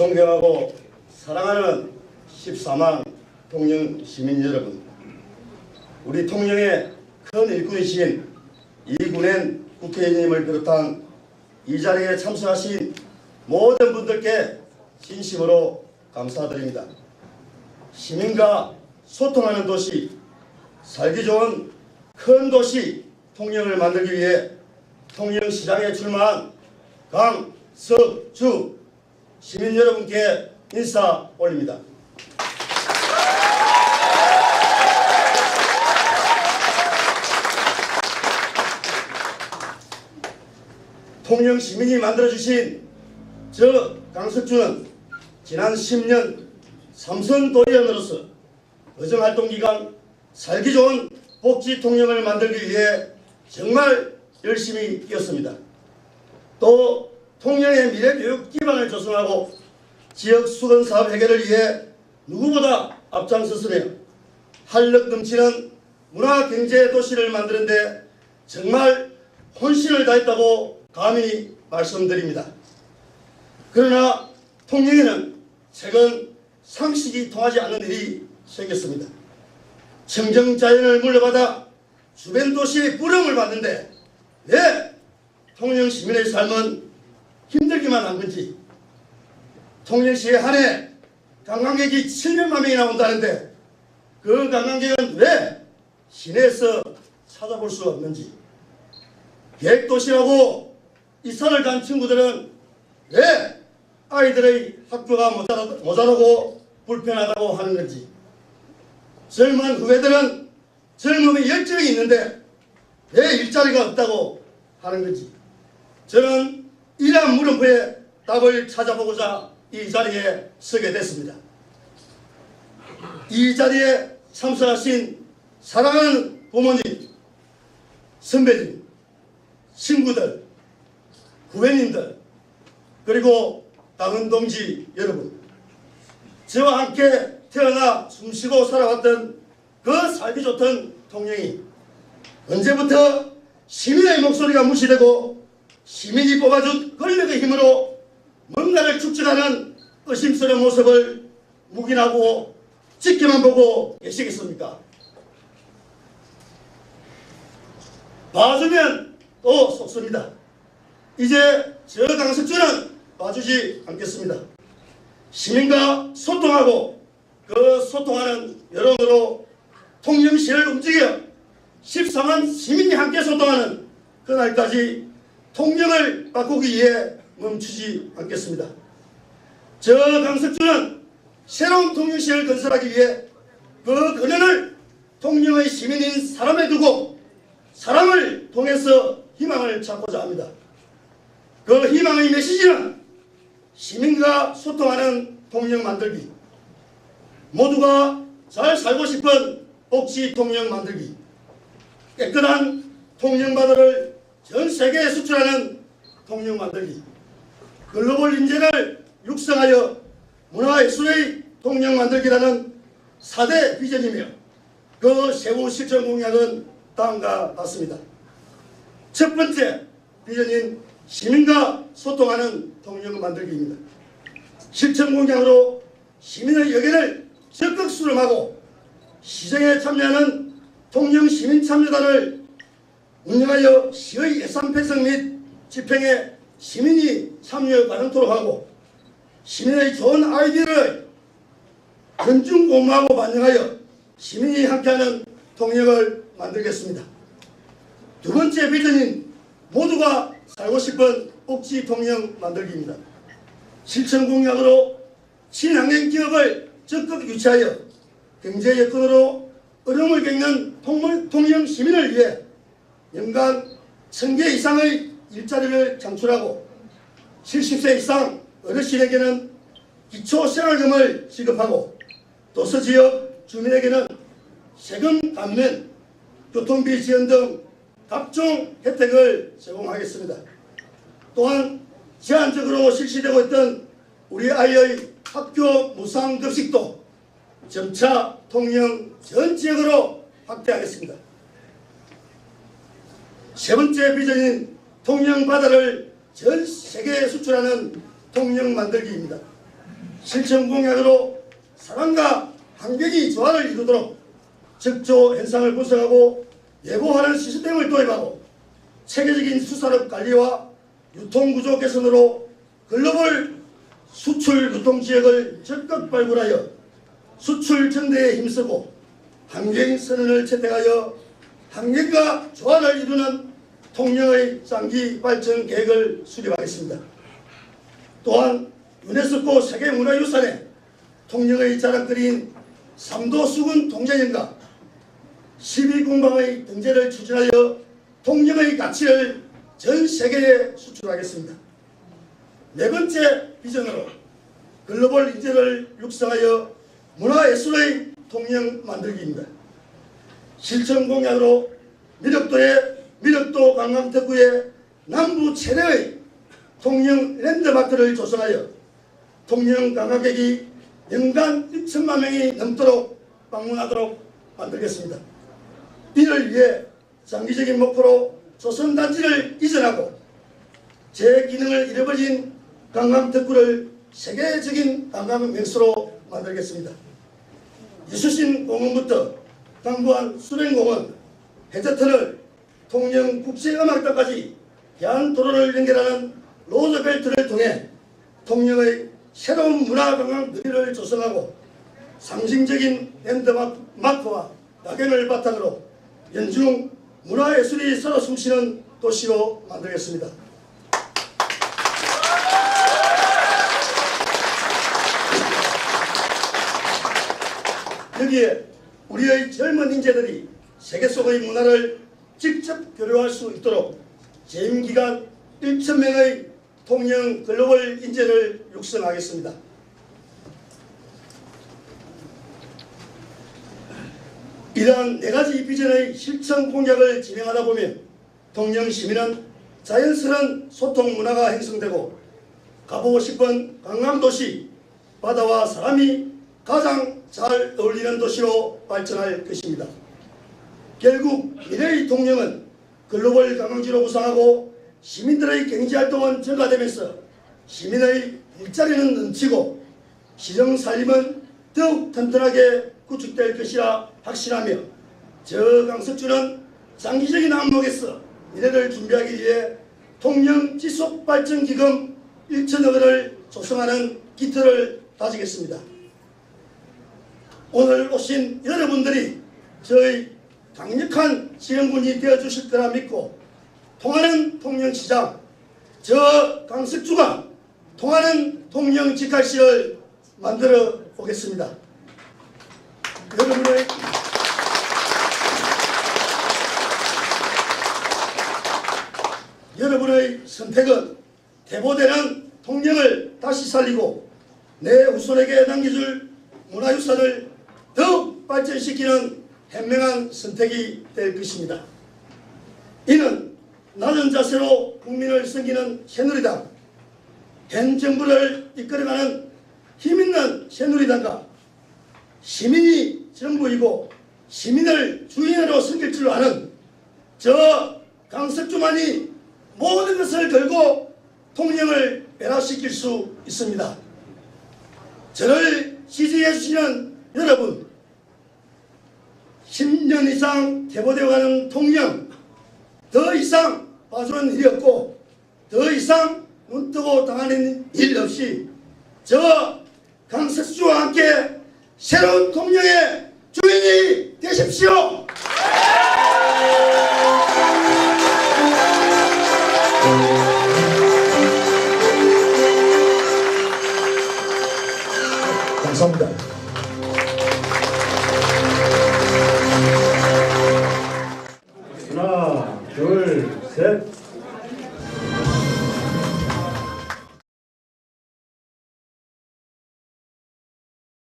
존경하고 사랑하는 14만 통영 시민 여러분 우리 통영의 큰 일꾼이신 이군엔 국회의원님을 비롯한 이 자리에 참석하신 모든 분들께 진심으로 감사드립니다. 시민과 소통하는 도시, 살기 좋은 큰 도시 통영을 만들기 위해 통영시장에 출마한 강석주 시민 여러분께 인사 올립니다. 통영 시민이 만들어주신 저 강석주는 지난 10년 삼선 도의원으로서 의정활동 기간 살기 좋은 복지 통영을 만들기 위해 정말 열심히 뛰었습니다. 또 통영의 미래 교육 기반을 조성하고 지역 수건 사업 해결을 위해 누구보다 앞장섰으며 활력 넘치는 문화 경제 도시를 만드는 데 정말 혼신을 다했다고 감히 말씀드립니다. 그러나 통영에는 최근 상식이 통하지 않는 일이 생겼습니다. 청정자연을 물려받아 주변 도시의 부름을 받는데 왜 통영 시민의 삶은 힘들기만 한 건지. 통영시에 한해 관광객이 700만 명이 나 온다는데 그 관광객은 왜 시내에서 찾아볼 수 없는지. 계획도시라고 이사를 간 친구들은 왜 아이들의 학교가 모자라, 모자라고 불편하다고 하는 건지. 젊은 후배들은 젊음의 열정이 있는데 왜 일자리가 없다고 하는 건지. 저는 이러한 물음표에 답을 찾아보고자 이 자리에 서게 됐습니다. 이 자리에 참석하신 사랑하는 부모님, 선배님, 친구들, 후배님들, 그리고 당원 동지 여러분, 저와 함께 태어나 숨쉬고 살아왔던 그 살기 좋던 통영이 언제부터 시민의 목소리가 무시되고 시민이 뽑아준 권력의 힘으로 뭔가를 축적하는 의심스러운 모습을 묵인하고 지켜만 보고 계시겠습니까? 봐주면 또 속습니다. 이제 저 강석주는 봐주지 않겠습니다. 시민과 소통하고 그 소통하는 여론으로 통영시를 움직여 14만 시민이 함께 소통하는 그날까지 통영을 바꾸기 위해 멈추지 않겠습니다. 저 강석주는 새로운 통영시를 건설하기 위해 그 근원을 통영의 시민인 사람에 두고 사람을 통해서 희망을 찾고자 합니다. 그 희망의 메시지는 시민과 소통하는 통영 만들기 모두가 잘 살고 싶은 복지 통영 만들기 깨끗한 통영 바다를 전 세계에 수출하는 통영 만들기 글로벌 인재를 육성하여 문화예술의 통영 만들기라는 4대 비전이며 그 세부 실천 공약은 다음과 같습니다. 첫 번째 비전인 시민과 소통하는 통영 만들기입니다. 실천 공약으로 시민의 의견을 적극 수렴하고 시정에 참여하는 통영 시민 참여단을 운영하여 시의 예산 편성 및 집행에 시민이 참여 가능토록 하고 시민의 좋은 아이디어를 건중 공모하고 반영하여 시민이 함께하는 통역을 만들겠습니다. 두 번째 비전인 모두가 살고 싶은 복지 통영 만들기입니다. 실천 공약으로 친환경 기업을 적극 유치하여 경제 여건으로 어려움을 겪는 통영 시민을 위해 연간 1000개 이상의 일자리를 창출하고 70세 이상 어르신에게는 기초생활금을 지급하고 도서지역 주민에게는 세금 감면, 교통비 지원 등 각종 혜택을 제공하겠습니다. 또한 제한적으로 실시되고 있던 우리 아이의 학교 무상급식도 점차 통영 전 지역으로 확대하겠습니다. 세 번째 비전인 통영 바다를 전 세계에 수출하는 통영 만들기입니다. 실천 공약으로 사랑과 환경이 조화를 이루도록 적조 현상을 분석하고 예보하는 시스템을 도입하고 체계적인 수산업 관리와 유통구조 개선으로 글로벌 수출 유통 지역을 적극 발굴하여 수출 전대에 힘쓰고 환경 선언을 채택하여 환경과 조화를 이루는 통영의 장기 발전 계획을 수립하겠습니다. 또한 유네스코 세계문화유산에 통영의 자랑거리인 삼도 수군 동자연과 12공방의 등재를 추진하여 통영의 가치를 전 세계에 수출하겠습니다. 네 번째 비전으로 글로벌 인재를 육성하여 문화예술의 통영 만들기입니다. 실천 공약으로 미륵도의 미륵도 관광특구의 남부 최대의 통영 랜드마크를 조성하여 통영 관광객이 연간 1천만 명이 넘도록 방문하도록 만들겠습니다. 이를 위해 장기적인 목표로 조선단지를 이전하고 제 기능을 잃어버린 관광특구를 세계적인 관광 명소로 만들겠습니다. 이수신 공원부터 강부안 수련공원, 해저터널, 통영 국제음악단까지 대한 도로를 연결하는 로드벨트를 통해 통영의 새로운 문화관광 거리를 조성하고 상징적인 랜드마크와 낙연을 바탕으로 연중 문화예술이 서로 숨쉬는 도시로 만들겠습니다. 여기에 우리의 젊은 인재들이 세계 속의 문화를 직접 교류할 수 있도록 재임 기간 1,000명의 통영 글로벌 인재를 육성하겠습니다. 이러한 네 가지 비전의 실천 공약을 진행하다 보면 통영 시민은 자연스러운 소통 문화가 형성되고 가보고 싶은 관광도시, 바다와 사람이 가장 잘 어울리는 도시로 발전할 것입니다. 결국 미래의 통영은 글로벌 관광지로 구상하고 시민들의 경제활동은 증가되면서 시민의 일자리는 넘치고 시정 살림은 더욱 튼튼하게 구축될 것이라 확신하며 저 강석주는 장기적인 항목에서 미래를 준비하기 위해 통영 지속발전기금 1천억 원을 조성하는 기틀을 다지겠습니다. 오늘 오신 여러분들이 저희 강력한 지원군이 되어주실 거라 믿고 통하는 통영시장 저 강석주가 통하는 통영 직할시를 만들어 보겠습니다. 여러분의 여러분의 선택은 대보되는 통영을 다시 살리고 내 후손에게 남겨줄 문화유산을 더욱 발전시키는 현명한 선택이 될 것입니다. 이는 낮은 자세로 국민을 섬기는 새누리당, 현 정부를 이끌어가는 힘있는 새누리당과 시민이 정부이고 시민을 주인으로 섬길 줄 아는 저 강석주만이 모든 것을 걸고 통영을 변화시킬 수 있습니다. 저를 지지해 주시는 여러분, 10년 이상 개보되어가는 통영, 더 이상 봐주는 일이 없고, 더 이상 눈뜨고 당하는 일 없이, 저 강석주와 함께 새로운 통영의 주인이 되십시오! 감사합니다.